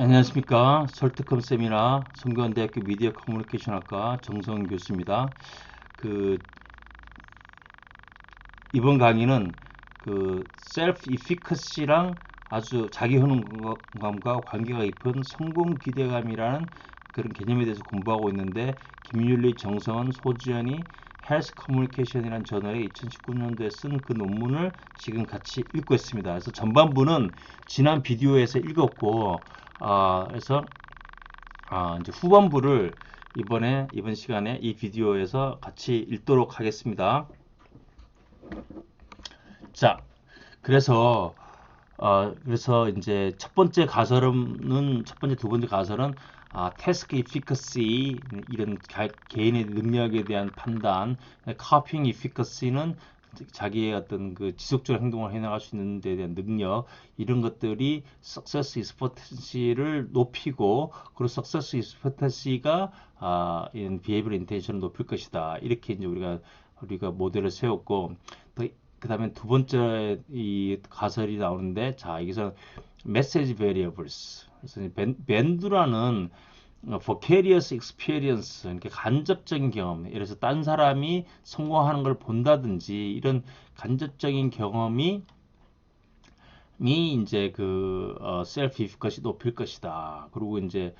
안녕하십니까 설득컴 세미나 성균관대학교 미디어 커뮤니케이션학과 정성 교수입니다. 그 이번 강의는 그 셀프 이피커시랑 아주 자기 효능감과 관계가 깊은 성공 기대감이라는 그런 개념에 대해서 공부하고 있는데 김윤리, 정성원, 소지연이 헬스 커뮤니케이션이라는 저널에 2019년도에 쓴 그 논문을 지금 같이 읽고 있습니다. 그래서 전반부는 지난 비디오에서 읽었고 아, 그래서 아, 이제 후반부를 이번에 이번 시간에 이 비디오에서 같이 읽도록 하겠습니다. 자, 그래서 어, 그래서 이제 첫 번째 가설은 첫 번째 두 번째 가설은 아, 태스크 이피커시 이런 가, 개인의 능력에 대한 판단, 카핑 이피커시는 자기의 어떤 그 지속적인 행동을 해나갈 수 있는 데 대한 능력 이런 것들이 석세스 이스포텐시를 높이고 그리고 석세스 이스포텐시가 아, 이런 비헤이블 인텐션을 높일 것이다. 이렇게 이제 우리가 우리가 모델을 세웠고 그 다음에 두 번째 이 가설이 나오는데 자 여기서 메시지 베리어블스 그래서 밴드라는 vocarious experience, 그러니까 간접적인 경험, 예를 들어서 딴 사람이 성공하는 걸 본다든지 이런 간접적인 경험이 미 이제 그 어, 셀프 이프컷이 높일 것이다. 그리고 이제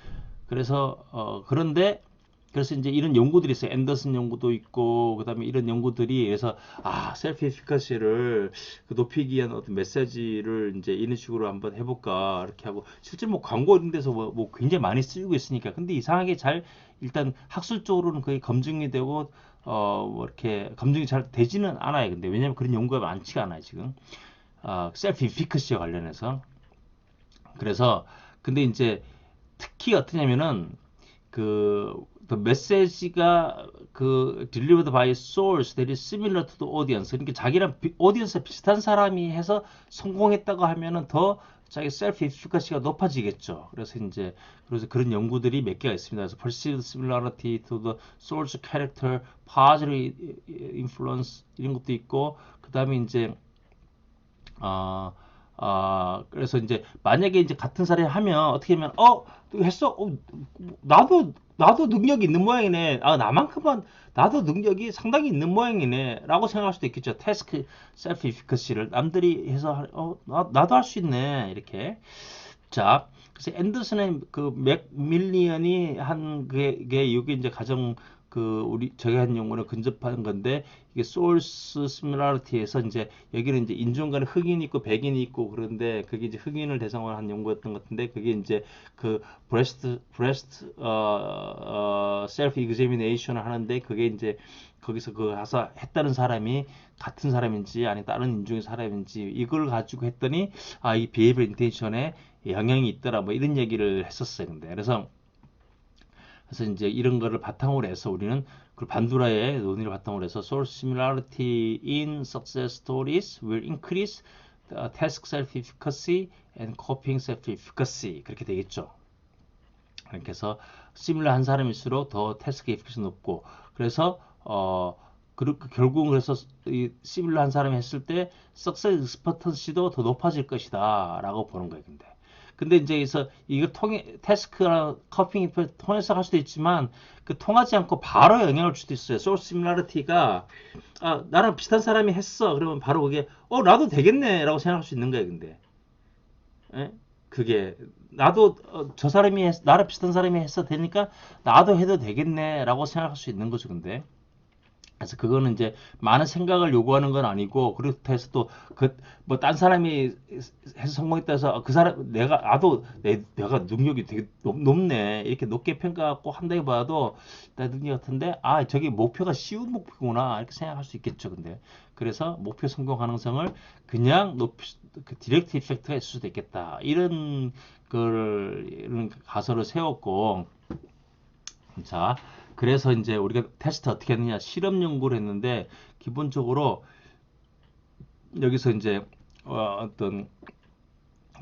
그래서 어, 그런데 그래서 이제 이런 연구들이 있어요. 앤더슨 연구도 있고, 그 다음에 이런 연구들이, 그래서, 아, 셀프 에피카시를 그 높이기 위한 어떤 메시지를 이제 이런 식으로 한번 해볼까, 이렇게 하고, 실제 뭐 광고 이런 데서 뭐, 뭐 굉장히 많이 쓰이고 있으니까. 근데 이상하게 잘, 일단 학술적으로는 거의 검증이 되고, 어, 뭐 이렇게 검증이 잘 되지는 않아요. 근데 왜냐면 그런 연구가 많지가 않아요, 지금. 어, 셀프 에피카시와 관련해서. 그래서, 근데 이제 특히 어떠냐면은, 그, 그 메시지가 그 delivered by source that is similar to the audience 그러니까 자기랑 오디언스 비슷한 사람이 해서 성공했다고 하면은 더 자기 셀프 에피카시가 높아지겠죠. 그래서 이제 그래서 그런 연구들이 몇 개가 있습니다. 그래서 perceived similarity to the source character, positive influence 이런 것도 있고 그다음에 이제 어, 아, 그래서 이제 만약에 이제 같은 사례 하면 어떻게 하면 어, 했어? 어, 나도 나도 능력이 있는 모양이네. 아, 나만큼만 나도 능력이 상당히 있는 모양이네. 라고 생각할 수도 있겠죠. 태스크 셀프 이피커시를 남들이 해서 어, 나, 나도 할 수 있네. 이렇게. 자, 그래서 앤더슨의 그 맥밀리언이 한 게, 게 이게 이제 가장 그 우리 저희 한 용어를 근접하는 건데 이게 소스 시뮬라리티에서 이제 여기는 이제 인종 간에 흑인이 있고 백인이 있고 그런데 그게 이제 흑인을 대상으로 한 연구였던 것 같은데 그게 이제 그 브레스트 브레스트 어, 어 셀프 이그제미네이션을 하는데 그게 이제 거기서 그 가서 했다는 사람이 같은 사람인지 아니 다른 인종의 사람인지 이걸 가지고 했더니 아 이 비헤이블 인텐션에 영향이 있더라 뭐 이런 얘기를 했었어요 근데. 그래서 그래서 이제 이런 거를 바탕으로 해서 우리는 그 반두라의 논의를 바탕으로 해서 source similarity in success stories will increase the task self-efficacy and coping self-efficacy 그렇게 되겠죠. 그렇게 해서 시뮬러 한 사람일수록 더 태스크 에피커시 높고 그래서 어 그리고 결국은 그래서 이 시뮬러 한 사람이 했을 때 석세스 스퍼턴시도 더 높아질 것이다 라고 보는 거예요 근데 근데 이제 그래서 이걸 통해 태스크랑 커핑이 통해서 할 수도 있지만 그 통하지 않고 바로 영향을 줄 수도 있어요. 소스 시뮬라리티가 아 나랑 비슷한 사람이 했어. 그러면 바로 그게 어 나도 되겠네라고 생각할 수 있는 거예요. 근데 에? 예? 그게 나도 어, 저 사람이 했, 나랑 비슷한 사람이 했어 되니까 나도 해도 되겠네라고 생각할 수 있는 거죠. 근데 그래서 그거는 이제 많은 생각을 요구하는 건 아니고 그렇다 해서 또 그 뭐 딴 사람이 해서 성공했다 해서 그 사람 내가 나도 내, 내가 능력이 되게 높, 네. 이렇게 높게 평가하고 한다고 봐도 나 능력 같은데 아 저게 목표가 쉬운 목표구나. 이렇게 생각할 수 있겠죠 근데. 그래서 목표 성공 가능성을 그냥 높이 그 디렉트 이펙트가 있을 수도 있겠다. 이런 걸 이런 가설을 세웠고. 자 그래서 이제 우리가 테스트 어떻게 했느냐 실험 연구를 했는데 기본적으로 여기서 이제 어, 떤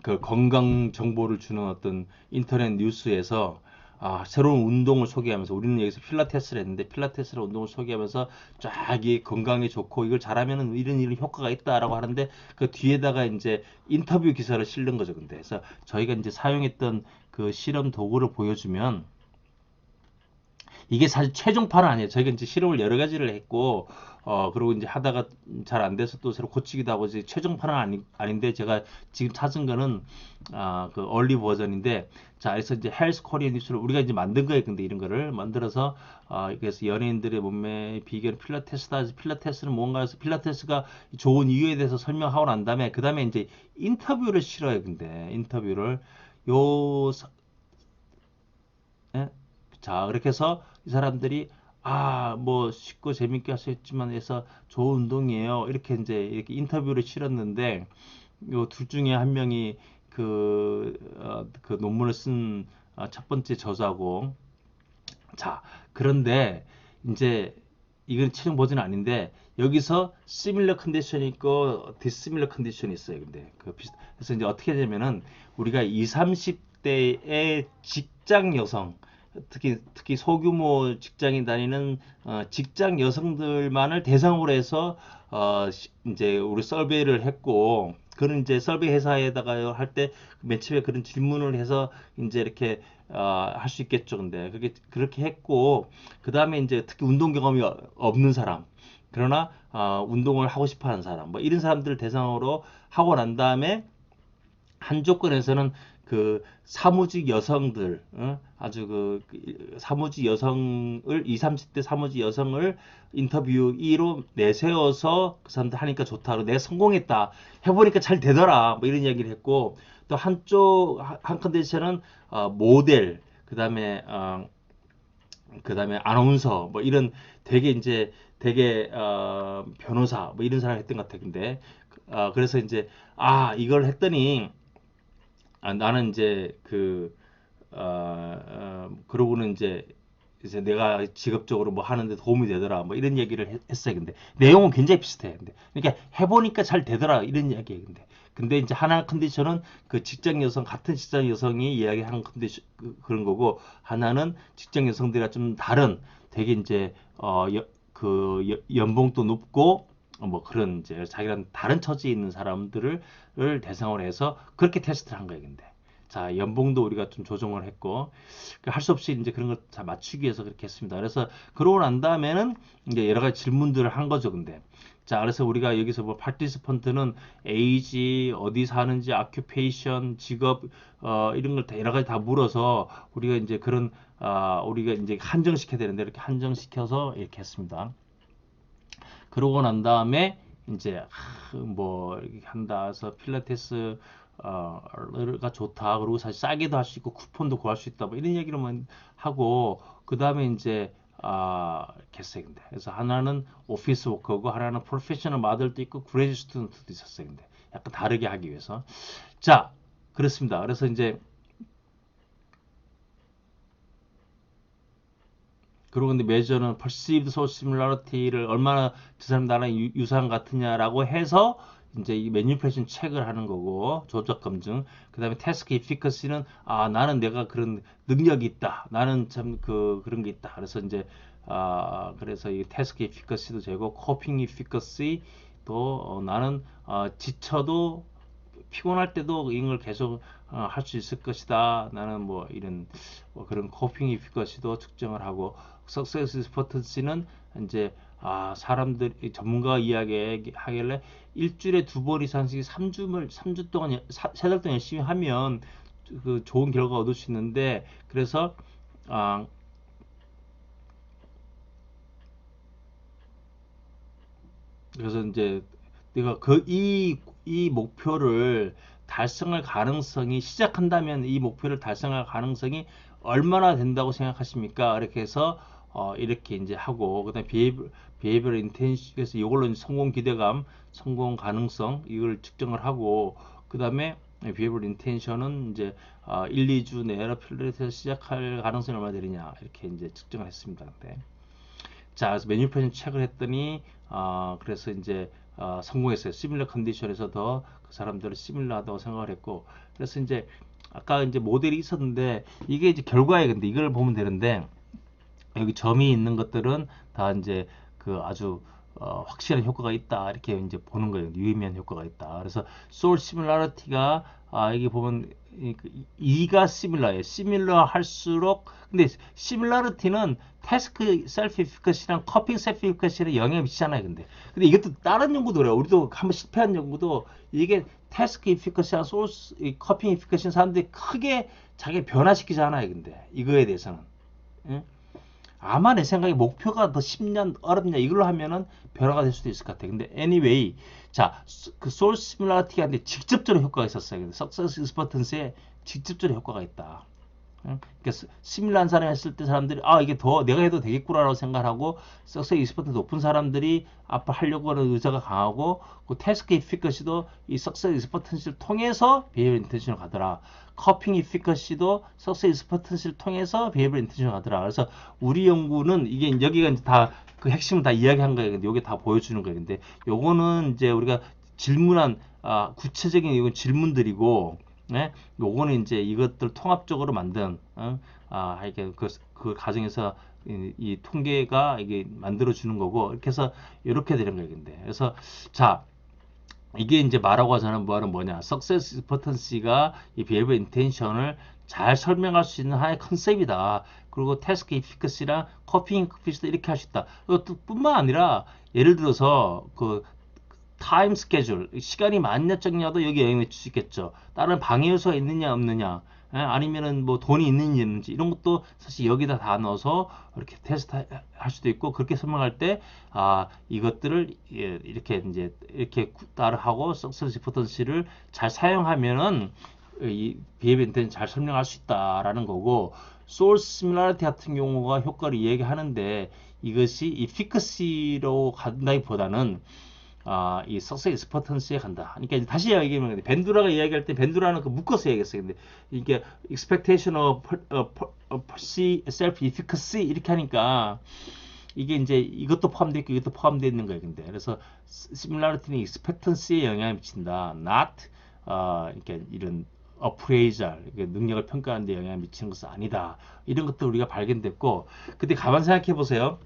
그 건강 정보를 주는 어떤 인터넷 뉴스에서 아, 새로운 운동을 소개하면서 우리는 여기서 필라테스를 했는데 필라테스를 운동을 소개하면서 쫙 이 건강에 좋고 이걸 잘하면은 이런 이런 효과가 있다라고 하는데 그 뒤에다가 이제 인터뷰 기사를 실는 거죠. 근데 그래서 저희가 이제 사용했던 그 실험 도구를 보여주면 이게 사실 최종판은 아니에요. 저희가 이제 실험을 여러 가지를 했고, 어, 그리고 이제 하다가 잘 안 돼서 또 새로 고치기도 하고, 이제 최종판은 아니, 아닌데, 제가 지금 찾은 거는, 아, 그, 얼리 버전인데, 자, 그래서 이제 헬스 코리아 뉴스를 우리가 이제 만든 거예요. 근데 이런 거를 만들어서, 아, 그래서 연예인들의 몸매 비결 필라테스다. 필라테스는 뭔가 해서 필라테스가 좋은 이유에 대해서 설명하고 난 다음에, 그 다음에 이제 인터뷰를 실어요. 근데, 인터뷰를. 요? 자, 그렇게 해서 이 사람들이 아, 뭐 쉽고 재밌게 할 수 있지만 해서 좋은 운동이에요. 이렇게 이제 이렇게 인터뷰를 실었는데 요 둘 중에 한 명이 그, 어, 그 논문을 쓴 어, 첫 번째 저자고 자, 그런데 이제 이건 최종 버전은 아닌데 여기서 similar 컨디션이 있고 dissimilar 컨디션이 있어요. 근데 그 비슷 그래서 이제 어떻게 되냐면은 우리가 20, 30대의 직장 여성 특히 특히 소규모 직장에 다니는 어, 직장 여성들만을 대상으로 해서 어, 시- 이제 우리 서베이를 했고 그런 이제 서베이 회사에다가 할 때 맨 처음에 그런 질문을 해서 이제 이렇게 어, 할 수 있겠죠. 근데 그게 그렇게 했고 그 다음에 이제 특히 운동 경험이 어- 없는 사람 그러나 어, 운동을 하고 싶어하는 사람 뭐 이런 사람들 을 대상으로 하고 난 다음에 한 조건에서는 그 사무직 여성들 어? 아주 그, 그 사무직 여성을 20, 30대 사무직 여성을 인터뷰 2로 내세워서 그 사람들 하니까 좋다. 그리고 내가 성공했다. 해보니까 잘 되더라. 뭐 이런 이야기를 했고 또 한쪽 한- 한 컨디션은 어, 모델 그 다음에 어, 그 다음에 아나운서 뭐 이런 되게 이제 되게 어, 변호사 뭐 이런 사람 했던 것 같아. 근데 어, 그래서 이제 아 이걸 했더니 아, 나는 이제 그, 어, 어, 그러고는 이제, 이제 내가 직업적으로 뭐 하는데 도움이 되더라. 뭐 이런 얘기를 했- 했어요. 근데 내용은 굉장히 비슷해. 근데 그러니까 해보니까 잘 되더라. 이런 이야기예요. 근데 근데 이제 하나 컨디션은 그 직장 여성 같은 직장 여성이 이야기하는 컨디션 그, 그런 거고 하나는 직장 여성들과 좀 다른 되게 이제 어, 여, 그 여- 연봉도 높고 어, 뭐 그런 이제 자기랑 다른 처지에 있는 사람들을 을 대상으로 해서 그렇게 테스트를 한 거예요, 근데. 자, 연봉도 우리가 좀 조정을 했고, 할 수 없이 이제 그런 걸다 맞추기 위해서 그렇게 했습니다. 그래서 그러고 난 다음에는 이제 여러 가지 질문들을 한 거죠, 근데. 자, 그래서 우리가 여기서 뭐 파티스펀트는 에이지, 어디 사는지, 아큐페이션, 직업, 어, 이런 걸 다 여러 가지 다 물어서 우리가 이제 그런, 아, 우리가 이제 한정시켜야 되는데 이렇게 한정시켜서 이렇게 했습니다. 그러고 난 다음에 이제 하, 뭐 한다 해서 필라테스 어가 좋다. 그리고 사실 싸게도 할 수 있고 쿠폰도 구할 수 있다. 뭐 이런 얘기로만 하고 그 다음에 이제 아 했어요 근데. 그래서 하나는 오피스 워커고 하나는 프로페셔널 마들도 있고 그레이드 스튜던트도 있었어요. 근데 약간 다르게 하기 위해서. 자 그렇습니다. 그래서 이제 그리고 근데 메저는 perceived social similarity를 얼마나 두 사람 나랑 유- 유사한 것 같으냐라고 해서 이제 이 매니플레이션 체크를 하는 거고 조작 검증. 그 다음에 태스크 efficacy는 아 나는 내가 그런 능력이 있다. 나는 참 그 그런 게 있다. 그래서 이제 아 그래서 이 태스크 efficacy도 재고 코핑 efficacy도 어, 나는 어, 지쳐도 피곤할 때도 이걸 계속 어, 할 수 있을 것이다. 나는 뭐 이런 뭐 그런 코핑 이피커시도 측정을 하고 석세스 스포트시는 이제 아 사람들 이 전문가가 이야기하길래 일주일에 두 번 이상씩 3주를 3주 동안 세 달 동안 열심히 하면 그 좋은 결과 얻을 수 있는데 그래서 아 그래서 이제 내가 그 이 이 목표를 달성할 가능성이 시작한다면 이 목표를 달성할 가능성이 얼마나 된다고 생각하십니까? 이렇게 해서 어 이렇게 이제 하고 그다음에 behavior, behavioral intention 그래서 이걸로 이제 성공 기대감, 성공 가능성 이걸 측정을 하고 그다음에 behavioral intention은 이제 어 1, 2주 내로 필렛에서 시작할 가능성이 얼마나 되느냐 이렇게 이제 측정을 했습니다. 근데 자, 그래서 매니플레이션 체크를 했더니 아 그래서 이제 어, 성공했어요. 시밀러 컨디션에서 더 그 사람들을 시밀러하다고 생각을 했고 그래서 이제 아까 이제 모델이 있었는데 이게 이제 결과에 근데 이걸 보면 되는데 여기 점이 있는 것들은 다 이제 그 아주 어, 확실한 효과가 있다 이렇게 이제 보는 거예요. 유의미한 효과가 있다. 그래서 source similarity가 아 여기 보면 이- 그 이가 similar해요. similar 할수록 근데 self efficacy랑 copying self efficacy에 영향을 미치잖아요. 근데 근데 이것도 다른 연구도 그래요. 우리도 한번 실패한 연구도 이게 task efficacy랑 source 이 copying efficacy는 사람들이 크게 자기 변화시키잖아요. 근데 이거에 대해서는 응? 아마 내 생각에 목표가 더 10년 어렵냐 이걸로 하면은 변화가 될 수도 있을 것 같아. 근데 anyway, 자, 스- 그 source similarity가 근데 직접적으로 효과가 있었어요. 근데 success expertance에 직접적으로 효과가 있다. 응? 그러니까 시밀한 사람이 했을 때 사람들이 아 이게 더 내가 해도 되겠구나라고 생각하고 석세 익스퍼트 높은 사람들이 앞으로 하려고 하는 의사가 강하고 그 태스크 이피커시도 이 석세 익스퍼트를 통해서 비헤이브 인텐션을 가더라. 커핑 이피커시도 석세 익스퍼트를 통해서 비헤이브 인텐션을 가더라. 그래서 우리 연구는 이게 여기가 이제 다 그 핵심을 다 이야기한 거예요. 근데 요게 다 보여주는 거예요. 근데 요거는 이제 우리가 질문한 아, 구체적인 이건 질문들이고 네? 요거는 이제 이것들 통합적으로 만든 어? 아 이게 그, 그 과정에서 이, 이 통계가 이게 만들어 주는 거고 이렇게 해서 이렇게 되는 근데 그래서 자 이게 이제 말하고 하자는 뭐하는 뭐냐 석세스 임포턴시가 이 비헬버 인텐션을 잘 설명할 수 있는 하나의 컨셉이다 그리고 태스크 이피커시랑 커핑 이피커시도 이렇게 할 수 있다 이것도 뿐만 아니라 예를 들어서 그 타임 스케줄 시간이 많냐 적냐도 여기 영향을 미칠 수 있겠죠. 다른 방해 요소가 있느냐 없느냐 예, 아니면은 뭐 돈이 있는지 없는지 이런 것도 사실 여기다 다 넣어서 이렇게 테스트 할 수도 있고 그렇게 설명할 때 아 이것들을 예, 이렇게 이제 이렇게 따라하고 석세스 포턴시를 잘 사용하면은 이 인텐션 잘 설명할 수 있다라는 거고 소스 시밀라리티 같은 경우가 효과를 이야기하는데 이것이 이피커시로 간다기보다는 아, 이 석세 익스퍼턴스에 간다. 그러니까 다시 이야기하면 벤두라가 이야기할 때 벤두라는 그 묶어서 얘기했어요. 근데 이게 expectation of, self efficacy 이렇게 하니까 이게 이제 이것도 포함되어 있고 이것도 포함되어 있는 거예요. 근데 그래서 similarity는 expectancy에 영향을 미친다. not 어, 이렇게 이런 appraisal 능력을 평가하는 데 영향을 미치는 것은 아니다. 이런 것도 우리가 발견됐고 근데 가만 생각해 보세요.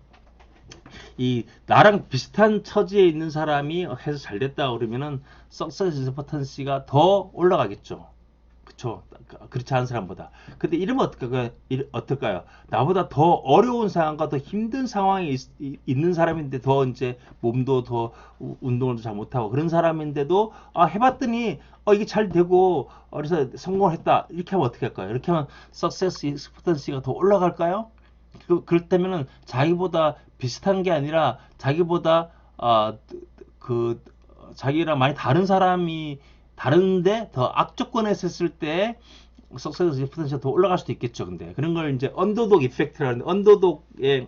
이 나랑 비슷한 처지에 있는 사람이 해서 잘 됐다 그러면은 석세스 인스퍼턴시가 더 올라가겠죠. 그쵸? 그렇지 않은 사람보다. 근데 이러면 어떨까요? 이러- 어떨까요? 나보다 더 어려운 상황과 더 힘든 상황이 있, 는 사람인데 더 이제 몸도 더 우- 운동을 잘 못하고 그런 사람인데도 아 해봤더니 어 이게 잘 되고 어, 그래서 성공을 했다 이렇게 하면 어떻게 할까요? 이렇게 하면 석세스 인스퍼턴시가 더 올라갈까요? 그, 그렇다면은 자기보다 비슷한 게 아니라 자기보다 아, 그 자기랑 많이 다른 사람이 다른데 더 악조건에서 했을 때 석세스 디퍼런스가 더 올라갈 수도 있겠죠. 근데 그런 걸 이제 언더독 이펙트라는 언더독의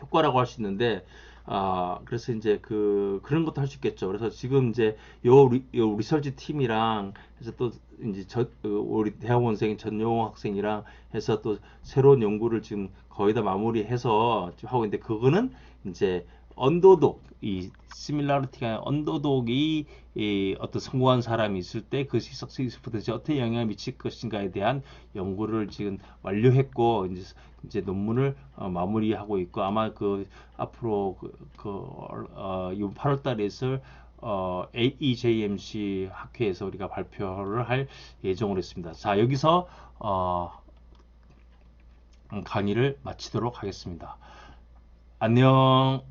효과라고 할 수 있는데 아 그래서 이제 그 그런 것도 할 수 있겠죠. 그래서 지금 이제 요, 리, 요 리서치 팀이랑 해서 또 이제 저 어, 우리 대학원생 전용 학생이랑 해서 또 새로운 연구를 지금 거의 다 마무리해서 지금 하고 있는데 그거는 이제 언더독 이 시밀라리티가 언더독이 이 어떤 성공한 사람이 있을 때 그것이 석세스 포텐시 어떻게 영향을 미칠 것인가에 대한 연구를 지금 완료했고 이제 이제 논문을 어, 마무리하고 있고 아마 그 앞으로 그, 그 어, 이번 8월 달에 있을 어, AEJMC 학회에서 우리가 발표를 할 예정으로 있습니다. 자, 여기서 어, 강의를 마치도록 하겠습니다. 안녕.